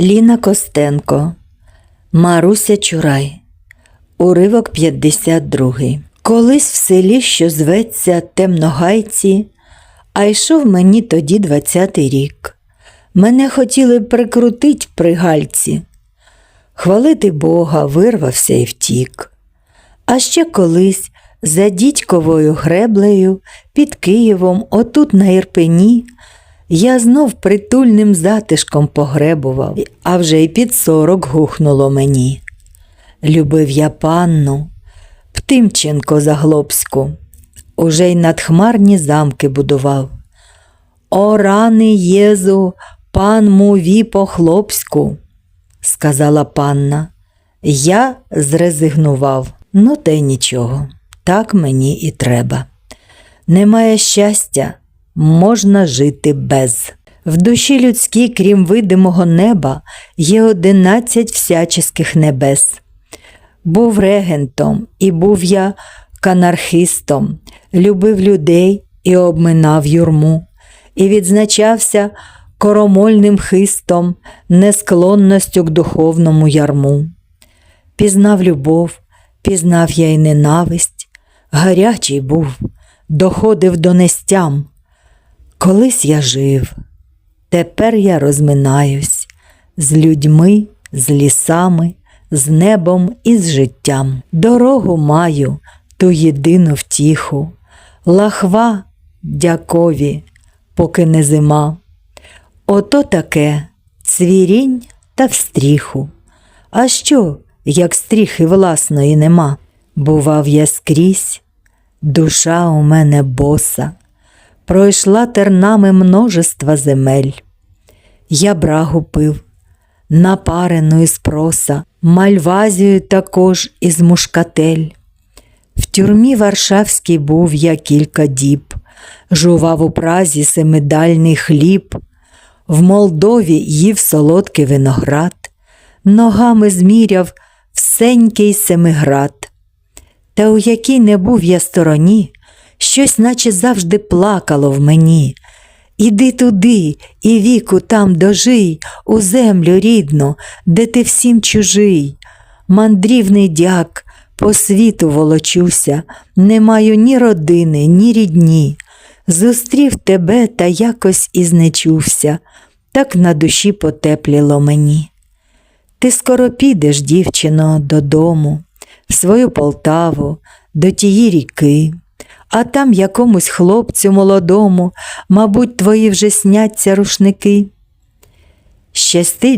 Ліна Костенко, Маруся Чурай, уривок 52. Колись в селі, що зветься Темногайці, а йшов мені тоді двадцятий рік. Мене хотіли прикрутить при гальці. Хвалити Бога вирвався і втік. А ще колись за дідьковою греблею під Києвом, отут на Ірпені, я знов притульним затишком погребував, а вже й під сорок гухнуло мені. Любив я панну, Птимченко Заглобську, уже й надхмарні замки будував. О, рани Єзу, пан мові по хлопську, сказала панна. Я зрезигнував. Ну, й нічого, так мені і треба. Немає щастя, можна жити без. В душі людській, крім видимого неба, є одинадцять всяческих небес. Був регентом, і був я канархистом, любив людей і обминав юрму, і відзначався коромольним хистом, несклонністю к духовному ярму. Пізнав любов, пізнав я й ненависть, гарячий був, доходив до нестям. Колись я жив, тепер я розминаюсь з людьми, з лісами, з небом і з життям. Дорогу маю ту єдину втіху, лахва дякові, поки не зима. Ото таке цвірінь та встріху. А що, як стріхи власної нема? Бував я скрізь, душа у мене боса, пройшла тернами множества земель. Я брагу пив, напарену із проса, мальвазію також із мушкатель. В тюрмі Варшавській був я кілька діб, жував у празі семидальний хліб, в Молдові їв солодкий виноград, ногами зміряв всенький семиград. Та у якій не був я стороні, щось наче завжди плакало в мені. Іди туди, і віку там дожий, у землю рідну, де ти всім чужий. Мандрівний дяк, по світу волочуся, не маю ні родини, ні рідні. Зустрів тебе та якось і знечувся, так на душі потепліло мені. Ти скоро підеш, дівчино, додому, в свою Полтаву, до тієї ріки, а там якомусь хлопцю молодому, мабуть, твої вже сняться рушники. Щастить